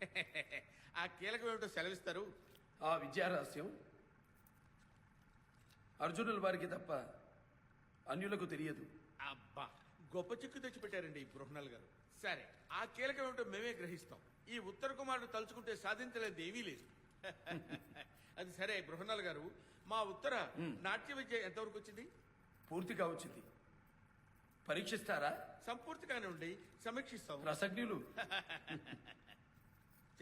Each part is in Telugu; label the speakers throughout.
Speaker 1: ఆ కీలకం ఏమిటో సెలవిస్తారు?
Speaker 2: ఆ విద్యారహస్యం అర్జునుల వారికి తప్ప అన్యులకు తెలియదు.
Speaker 1: అబ్బా గొప్ప చిక్కు తెచ్చి పెట్టారండి ఈ బృహణాల్ గారు. సరే ఆ కీలకం ఏమిటో మేమే గ్రహిస్తాం. ఈ ఉత్తర కుమారుడు తలుచుకుంటే సాధించలేదు ఏమీ లేదు. అది సరే బృహణాల్ గారు మా ఉత్తర నాట్య విద్య ఎంతవరకు వచ్చింది?
Speaker 2: పూర్తిగా వచ్చింది. పరీక్షిస్తారా?
Speaker 1: సంపూర్తిగానే ఉండి సమీక్షిస్తాం.
Speaker 2: రసజ్ఞులు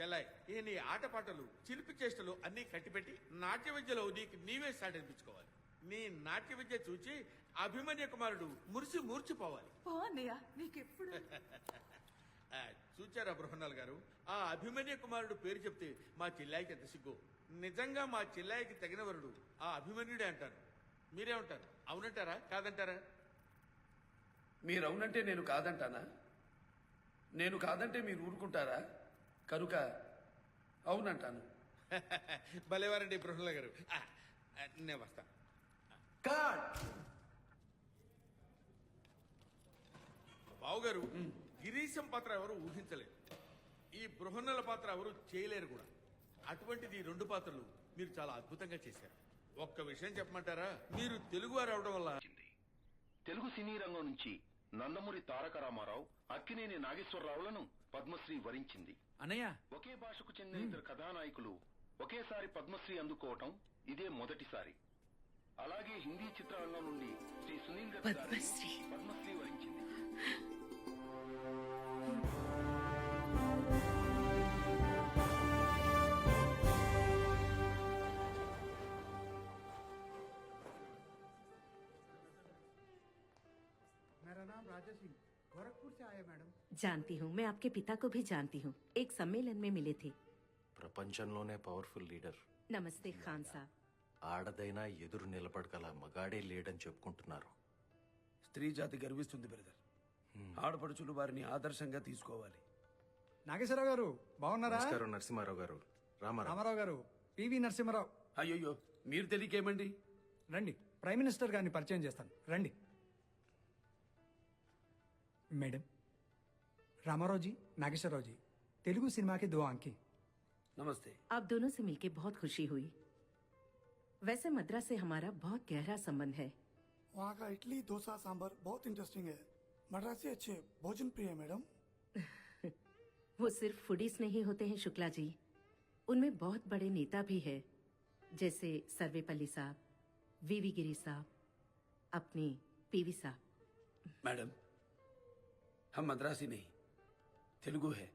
Speaker 1: చెల్లాయ్ ఈ నీ ఆటపాటలు చిలిపి చేష్టలు అన్ని కట్టిపెట్టి నాట్య విద్యలో నీకు నీవే స్టార్ట్ అనిపించుకోవాలి. నీ నాట్య విద్య చూచి అభిమన్య కుమారుడు మురిసి మూర్చిపోవాలి.
Speaker 3: నీకెప్పుడు?
Speaker 1: ఆ, చూచారా బృహన్నాల్ గారు? ఆ అభిమన్య కుమారుడు పేరు చెప్తే మా చెల్లాయికి ఎంత సిగ్గు? నిజంగా మా చెల్లాయికి తగిన వరుడు ఆ అభిమన్యుడే అంటారు. మీరేమంటారు? అవునంటారా? కాదంటారా?
Speaker 2: మీరు అవునంటే నేను కాదంటానా? నేను కాదంటే మీరు ఊరుకుంటారా? కనుక అవునంటాను.
Speaker 1: భలేవారండి బృహన్నాల్ గారు. నేను వస్తా. బావు గారు గిరీశం పాత్ర ఎవరు ఊహించలేరు ఈ బృహన్నల పాత్ర ఎవరు చేయలేరు కూడా. అటువంటిది రెండు పాత్రలు మీరు చాలా అద్భుతంగా చేశారు. ఒక్క విషయం చెప్పమంటారా? మీరు తెలుగువారు అవడం వల్ల
Speaker 4: తెలుగు సినీ రంగం నుంచి నందమూరి తారక రామారావు అక్కినేని నాగేశ్వరరావులను పద్మశ్రీ వరించింది.
Speaker 5: అన్నయ్య
Speaker 4: ఒకే భాషకు చెందిన ఇద్దరు కథానాయకులు ఒకేసారి పద్మశ్రీ అందుకోవటం ఇదే మొదటిసారి. అలాగే హిందీ చిత్రరంగం నుండి శ్రీ సునీల్ దత్ గారిని
Speaker 6: जानती हूँ मैं आपके पिता को भी जानती हूँ एक सम्मेलन में मिले थे
Speaker 7: ప్రపంచంలోనే పవర్ఫుల్ లీడర్
Speaker 6: नमस्ते खान साहब
Speaker 7: ఆడదైనా ఎదురు నిలబడగల మగాడే లేడని చెప్పుకుంటున్నారు
Speaker 2: స్త్రీ జాతి గర్విస్తుంది బ్రదర్ ఆడపడుచులు వారిని ఆదర్శంగా తీసుకోవాలి
Speaker 8: నాగేశ్వరరావు గారు బాగున్నారా
Speaker 7: నమస్కారం నరసింహారావు గారు రామారావు
Speaker 8: రామారావు గారు పివి నరసింహారావు
Speaker 2: అయ్యయ్యో మీరు తెలియకేమండి
Speaker 8: రండి ప్రైమ్ మినిస్టర్ గారిని పరిచయం చేస్తాను రండి మేడం रामाराव जी नागेश्वर राव जी तेलुगु सिनेमा के
Speaker 2: दो आँखें। नमस्ते।
Speaker 6: आप दोनों से मिलके बहुत खुशी हुई। वैसे मद्रास से हमारा बहुत गहरा संबंध है।
Speaker 9: वहाँ का इडली डोसा सांबर बहुत इंटरेस्टिंग है। मद्रास से अच्छे भोजन प्रिय है मैडम।
Speaker 6: वो सिर्फ़ फूडीज नहीं होते हैं शुक्ला जी। उनमें बहुत बड़े नेता भी है। जैसे सर्वेपल्ली साहब वीवी गिरी साहब अपने पीवी साहब।
Speaker 2: मैडम हम मद्रासी नहीं। तेलुगु है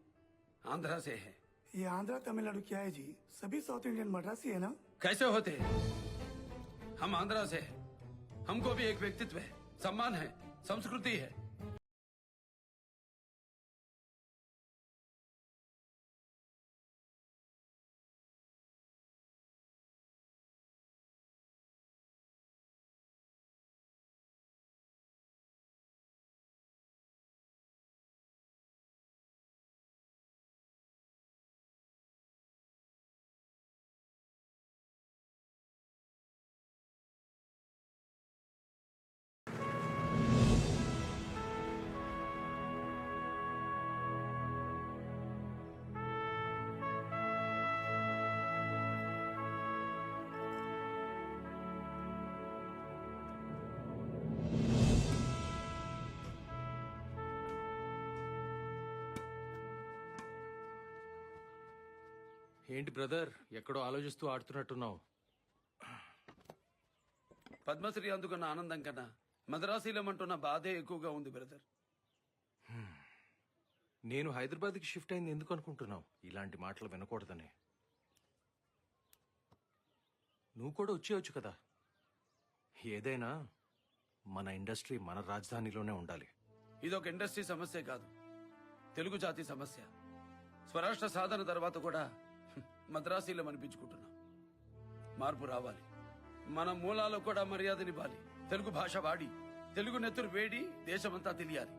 Speaker 2: आंध्रा से है।
Speaker 9: ये आंध्रा तमिलनाडु क्या है जी? सभी साउथ इंडियन मद्रासी है ना?
Speaker 2: कैसे होते हैं? हम आंध्रा से हैं। हमको भी एक व्यक्तित्व है सम्मान है संस्कृति है।
Speaker 7: ఏంటి బ్రదర్ ఎక్కడో ఆలోచిస్తూ ఆడుతున్నట్టున్నావు?
Speaker 2: పద్మశ్రీ అందుకున్న ఆనందం కన్నా మద్రాసీలం అంటున్న బాధే ఎక్కువగా ఉంది బ్రదర్.
Speaker 7: నేను హైదరాబాద్కి షిఫ్ట్ అయింది ఎందుకు అనుకుంటున్నావు? ఇలాంటి మాటలు వినకూడదని. నువ్వు కూడా వచ్చేయచ్చు కదా. ఏదైనా మన ఇండస్ట్రీ మన రాజధానిలోనే ఉండాలి.
Speaker 2: ఇదొక ఇండస్ట్రీ సమస్య కాదు తెలుగు జాతి సమస్య. స్వరాష్ట్ర సాధన తర్వాత కూడా మద్రాసీలం అనిపించుకుంటున్నాం మార్పు రావాలి మన మూలాలకు కూడా మర్యాదనివ్వాలి తెలుగు భాష వాడి తెలుగు నెత్తురు వేడి దేశమంతా తెలియాలి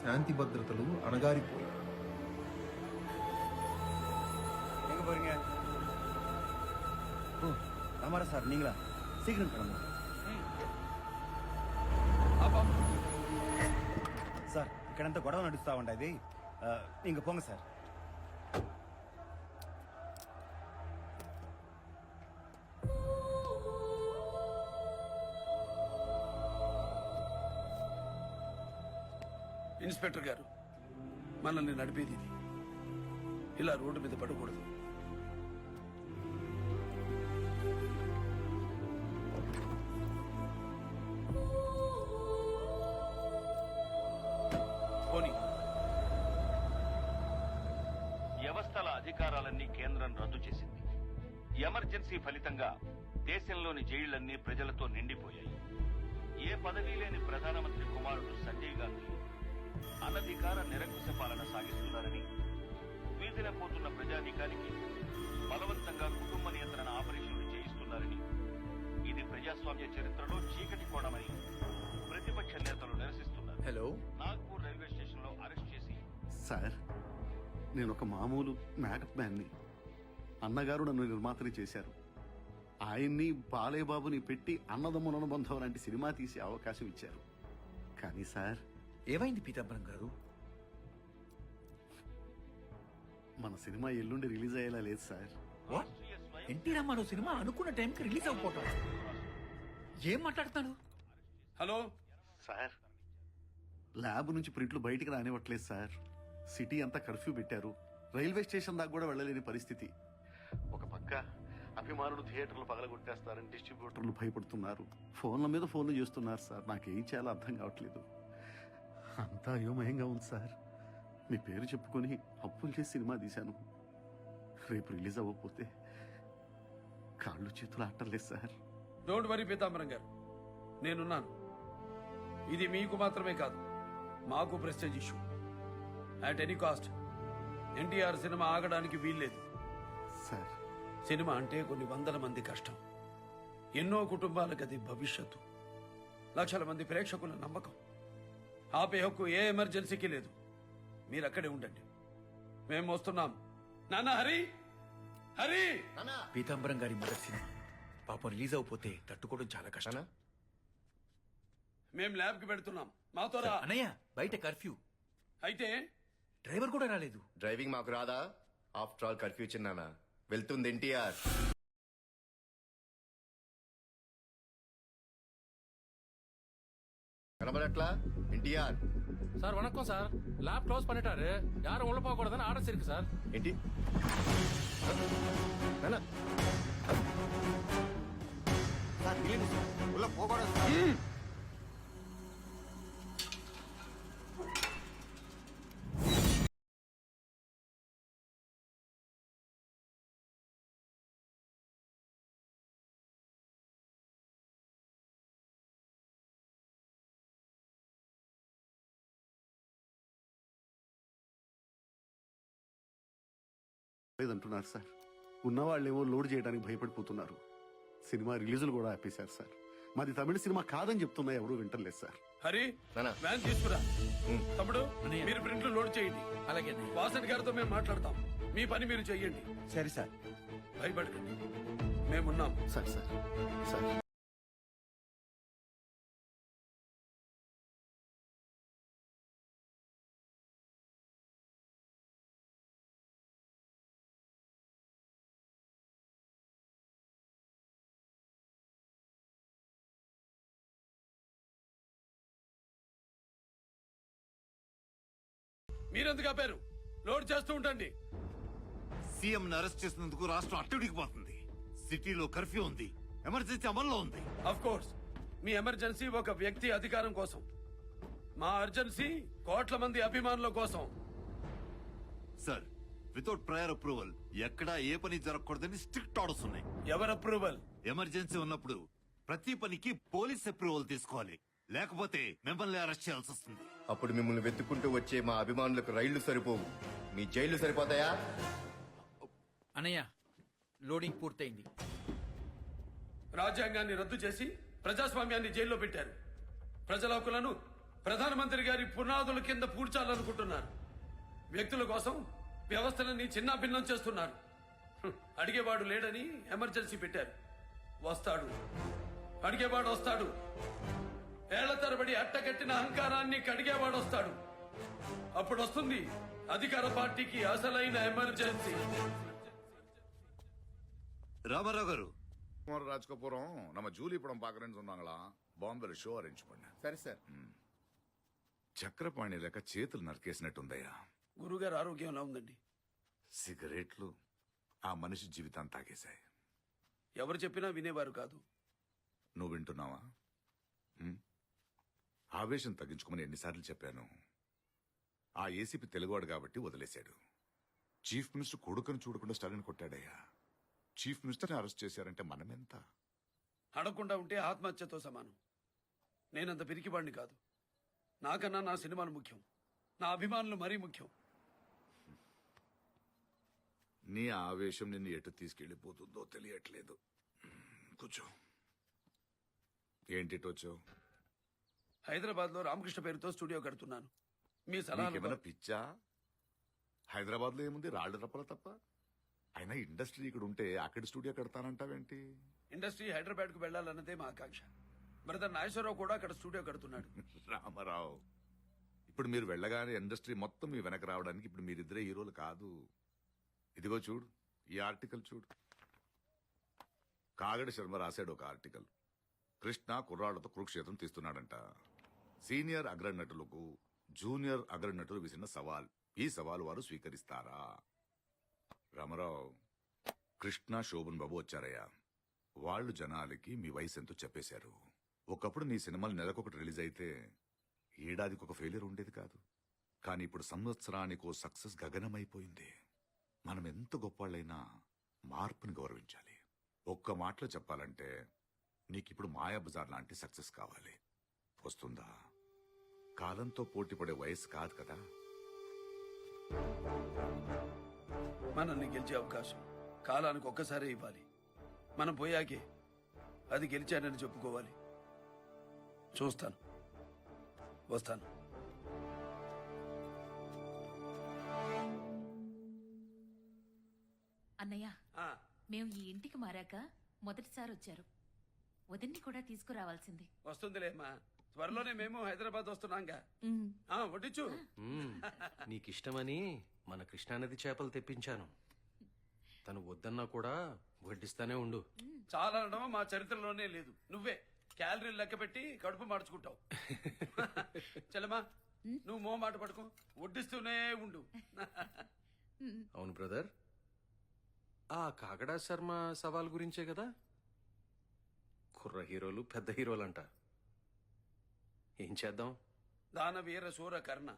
Speaker 10: శాంతి భద్రతలు అణగారిపోయి
Speaker 8: எங்க போறீங்க ஓ ராமாரா சார் நீங்களா சீக்கிரம் கிளம்புங்க సార్ ఇక్కడంతా గొడవ నడుస్తా ఉండేది
Speaker 3: நீங்க போங்க சார்
Speaker 2: ఇన్స్పెక్టర్ గారు మనల్ని నడిపేది ఇది. ఇలా రోడ్డు మీద పడకూడదు.
Speaker 5: వ్యవస్థల అధికారాలన్నీ కేంద్రం రద్దు చేసింది. ఎమర్జెన్సీ ఫలితంగా దేశంలోని జైళ్ళన్నీ ప్రజలతో నిండిపోయాయి. ఏ పదవీ లేని ప్రధానమంత్రి కుమారుడు సంజయ్ గాంధీ అనధికార నిరంకుశ పాలన సాగిస్తున్నారని వీధిన పోతున్న ప్రజానీకానికి బలవంతంగా కుటుంబ నియంత్రణ ఆపరేషన్లు చేయిస్తున్నారని ఇది ప్రజాస్వామ్య చరిత్రలో చీకటి కోణమని ప్రతిపక్ష నేతలు నిరసిస్తున్నారు.
Speaker 3: హలో?
Speaker 5: నాగ్పూర్ రైల్వే స్టేషన్లో అరెస్ట్ చేసి
Speaker 11: సార్ నేను ఒక మామూలు మేకప్ మ్యాన్ని అన్నగారు నన్ను నిర్మాతని చేశారు. ఆయన్ని బాలేబాబుని పెట్టి అన్నదమ్ముల అనుబంధం లాంటి సినిమా తీసే అవకాశం ఇచ్చారు. కానీ సార్
Speaker 3: ఏమైంది పీతాంబరం గారు?
Speaker 11: మన సినిమా ఎల్లుండి రిలీజ్ అయ్యేలా లేదు సార్.
Speaker 3: ఎన్టీ రామారావు సినిమా అనుకున్న టైంకి రిలీజ్ అవ్వకపోవటం. ఏం మాట్లాడుతున్నాడు
Speaker 2: హలో?
Speaker 11: సార్. ల్యాబ్ నుంచి ప్రింట్లు బయటికి రానివ్వట్లేదు సార్. సిటీ అంతా కర్ఫ్యూ పెట్టారు. రైల్వే స్టేషన్ దాకా కూడా వెళ్ళలేని పరిస్థితి. ఒక పక్క అభిమానులు థియేటర్లు పగలగొట్టేస్తారని డిస్ట్రిబ్యూటర్లు భయపడుతున్నారు. ఫోన్ల మీద ఫోన్లు చేస్తున్నారు సార్. నాకేం చేయాలో అర్థం కావట్లేదు. అంతా అయోమయంగా ఉంది సార్. మీ పేరు చెప్పుకొని అప్పులు చేసి సినిమా తీశాను. రేపు రిలీజ్ అవ్వకపోతే కాళ్ళు చేతులు ఆటలేదు sir.
Speaker 2: Don't worry Pitambaram garu. నేనున్నాను. ఇది మీకు మాత్రమే కాదు మాకు prestige issue at any cost NTR cinema ఆగడానికి వీల్లేదు.
Speaker 11: సార్.
Speaker 2: సినిమా అంటే కొన్ని వందల మంది కష్టం. ఎన్నో కుటుంబాలకు అది భవిష్యత్తు. లక్షల మంది ప్రేక్షకుల నమ్మకం. ఆపే హక్కు ఏ ఎమర్జెన్సీకి లేదు. మీరు అక్కడే ఉండండి. మేము వస్తున్నాం. నాన్న హరి! హరి!
Speaker 3: పీతాంబరం గారి మొదటి సినిమా. పాపం రిలీజ్ అవకపోతే తట్టుకోవడం చాలా కష్టం.
Speaker 2: మేము ల్యాబ్కి పెడుతున్నాం. మాతో రా.
Speaker 3: అన్నయ్య బయట కర్ఫ్యూ.
Speaker 2: అయితే?
Speaker 3: డ్రైవర్ కూడా రాలేదు.
Speaker 12: డ్రైవింగ్ మాకు రాదా? ఆఫ్టర్ ఆల్ కర్ఫ్యూ చిన్నానా. వెళ్తుంది ఎన్టీఆర్. கனபரட்லா என்டிஆர்.
Speaker 7: சார் வணக்கம் சார். லேப் க்ளோஸ் பண்ணிட்டாரு. யாரும் உள்ள போக கூடாதுன்னு ஆர்டர்ஸ் இருக்கு சார்.
Speaker 12: என்டி என்ன
Speaker 11: లేదంటున్నారు సార్. ఉన్నవాళ్ళేమో లోడ్ చేయడానికి భయపడిపోతున్నారు. సినిమా రిలీజులు కూడా ఆపేశారు సార్. మాది తమిళ సినిమా కాదని చెప్తున్నా ఎవరు వింటలేదు సార్.
Speaker 2: హరి. వ్యాన్ తీసుకురా. తమ్ముడు. మీరు ప్రింట్లు లోడ్ చేయండి.
Speaker 3: అలాగే.
Speaker 2: వాసన్ గారితో మేము మాట్లాడతాం. మీ పని మీరు చెయ్యండి.
Speaker 3: సరే సార్.
Speaker 2: భయపడకండి. మేమున్నాం.
Speaker 11: Sir sir sir.
Speaker 2: మీరెందుకు ఆపారు? లోడ్ చేస్తూ ఉండండి.
Speaker 12: సీఎం ని అరెస్ట్ చేసినందుకు రాష్ట్రం అట్టుడికిపోతుంది సిటీలో కర్ఫ్యూ ఉంది. ఎమర్జెన్సీ అమల్లో ఉంది.
Speaker 2: అఫ్ కోర్స్ మీ ఎమర్జెన్సీ ఒక వ్యక్తి అధికారం కోసం. మా అర్జెన్సీ కోట్ల మంది అభిమానుల కోసం.
Speaker 12: సార్ వితౌట్ ప్రయర్ అప్రూవల్ ఎక్కడా ఏ పని జరగకూడదని స్ట్రిక్ట్ ఆర్డర్స్ ఉన్నాయి.
Speaker 2: ఎవరు అప్రూవల్
Speaker 12: ఎమర్జెన్సీ ఉన్నప్పుడు ప్రతి పనికి పోలీస్ అప్రూవల్ తీసుకోవాలి. లేకపోతే మిమ్మల్ని అరెస్ట్ చేయాల్సి వస్తుంది.
Speaker 5: అప్పుడు మిమ్మల్ని వెతుక్కుంటూ వచ్చే మా అభిమానులకు రైళ్ళు సరిపోవు. మీ జైళ్ళు సరిపోతాయా?
Speaker 3: అన్నయ్య లోడింగ్ పూర్తయింది.
Speaker 2: రాజ్యాంగాన్ని రద్దు చేసి ప్రజాస్వామ్యాన్ని జైల్లో పెట్టారు. ప్రజల హక్కులను ప్రధానమంత్రి గారి పునాదుల కింద పూడ్చాలనుకుంటున్నారు. వ్యక్తుల కోసం వ్యవస్థలని చిన్నాభిన్నం చేస్తున్నారు. హ్మ్, అడిగేవాడు లేడని ఎమర్జెన్సీ పెట్టారు. వస్తాడు. అడిగేవాడు వస్తాడు. ఏళ్ల తరబడి అట్టగట్టిన అహంకారాన్ని కడిగేవాడు వస్తాడు అప్పుడు వస్తుంది అధికార పార్టీకి అసలైన ఎమర్జెన్సీ
Speaker 12: ராமராவ் గారు
Speaker 13: குமார் ராஜ்கபூரம் நம்ம ஜூலி படம் பார்க்கறேன்னு சொன்னாங்களா బాంబేలో షో అరేంజ్ பண்ண
Speaker 5: సరే సార్
Speaker 13: చక్రపాణి లేక చేతులు నరికేసినట్టుందయ్యా
Speaker 2: గురుగారు ఆరోగ్యం ఎలా ఉందండి
Speaker 13: సిగరెట్లు ఆ మనిషి జీవితాన్ని తాగేశాయి
Speaker 2: ఎవరు చెప్పినా వినేవారు కాదు
Speaker 13: నువ్వు వింటున్నావా ఉం? ఆవేశం తగ్గించుకోమని ఎన్నిసార్లు చెప్పాను. ఆ ఏసీపీ తెలుగువాడు కాబట్టి వదిలేశాడు. చీఫ్ మినిస్టర్ కొడుకుని చూడకుండా స్టాలిన్ కొట్టాడయ్యా. చీఫ్ మినిస్టర్ని అరెస్ట్ చేశారంటే మనమెంత?
Speaker 2: అడగకుండా ఉంటే ఆత్మహత్యతో సమానం. నేనంత పిరికివాడిని కాదు. నాకన్నా నా సినిమాలు ముఖ్యం. నా అభిమానులు మరీ ముఖ్యం.
Speaker 13: నీ ఆవేశం నిన్ను ఎటు తీసుకెళ్ళిపోతుందో తెలియట్లేదు. కూర్చో. ఏంటి వచ్చావు?
Speaker 2: హైదరాబాద్లో రామకృష్ణ పేరుతో స్టూడియో కడుతున్నాను. మీ
Speaker 13: నీకేమైనా పిచ్చా? హైదరాబాద్లో ఏముంది రాళ్ళు రప్పల తప్ప? అయినా ఇండస్ట్రీ ఇక్కడ ఉంటే అక్కడ స్టూడియో కడతానంటావేంటి?
Speaker 2: ఇండస్ట్రీ హైదరాబాద్కు వెళ్ళాలన్నదే మా ఆకాంక్ష. బ్రదర్ నాగేశ్వరరావు కూడా అక్కడ స్టూడియో కడుతున్నాడు.
Speaker 13: రామారావు ఇప్పుడు మీరు వెళ్ళగానే ఇండస్ట్రీ మొత్తం మీ వెనక రావడానికి ఇప్పుడు మీరిద్దరే హీరోలు కాదు. ఇదిగో చూడు ఈ ఆర్టికల్ చూడు. కాగడి శర్మ రాశాడు ఒక ఆర్టికల్. కృష్ణ కుర్రాళ్ళతో కురుక్షేత్రం తీస్తున్నాడంట. సీనియర్ అగ్రనటులకు జూనియర్ అగ్రనటులు విసిన సవాల్. ఈ సవాల్ వారు స్వీకరిస్తారా? రామారావు కృష్ణ శోభన్ బాబు వచ్చారయ్యా. వాళ్ళు జనాలకి మీ వయసు ఎంతో చెప్పేశారు. ఒకప్పుడు నీ సినిమాలు నెలకొకటి రిలీజ్ అయితే ఏడాదికి ఒక ఫెయిలియర్ ఉండేది కాదు. కానీ ఇప్పుడు సంవత్సరానికి ఓ సక్సెస్ గగనమైపోయింది. మనం ఎంత గొప్పవాళ్ళైనా మార్పుని గౌరవించాలి. ఒక్క మాటలో చెప్పాలంటే నీకిప్పుడు మాయాబజార్ లాంటి సక్సెస్ కావాలి. వస్తుందా? కాలంతో పోటీ పడే వయసు కాదు కదా?
Speaker 2: మనల్ని గెలిచే అవకాశం కాలానికి ఒక్కసారే ఇవ్వాలి. మనం పోయాకే అది గెలిచానని చెప్పుకోవాలి. చూస్తాను. వస్తాను.
Speaker 14: అన్నయ్య
Speaker 2: ఆ,
Speaker 14: మేము ఈ ఇంటికి మారాక మొదటిసారి వచ్చారు. వదిన్ని కూడా తీసుకురావాల్సింది.
Speaker 2: వస్తుందిలేమ్మా. త్వరలోనే మేము హైదరాబాద్ వస్తున్నాంగా. ఆ, వడ్డించు.
Speaker 7: నీకిష్టమని మన కృష్ణానది చేపలు తెప్పించాను. తను వద్దన్నా కూడా వడ్డిస్తానే ఉండు.
Speaker 2: చాలా అనడం మా చరిత్రలోనే లేదు. నువ్వే క్యాలరీలు లెక్క పెట్టి కడుపు మార్చుకుంటావు. చలమా నువ్వు మో మాట పడుకో వడ్డిస్తూనే ఉండు.
Speaker 7: అవును బ్రదర్. ఆ కాగడా శర్మ సవాల్ గురించే కదా? కుర్ర హీరోలు పెద్ద హీరోలంట. ఏం చేద్దాం?
Speaker 2: దాన వీర సూర కర్ణ.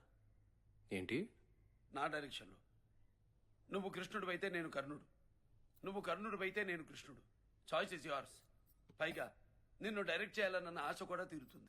Speaker 7: ఏంటి?
Speaker 2: నా డైరెక్షన్లో. నువ్వు కృష్ణుడు అయితే నేను కర్ణుడు. నువ్వు కర్ణుడు అయితే నేను కృష్ణుడు. చాయిస్ ఇస్ యువర్స్ పైగా నిన్ను డైరెక్ట్ చేయాలన్న ఆశ కూడా తీరుతుంది.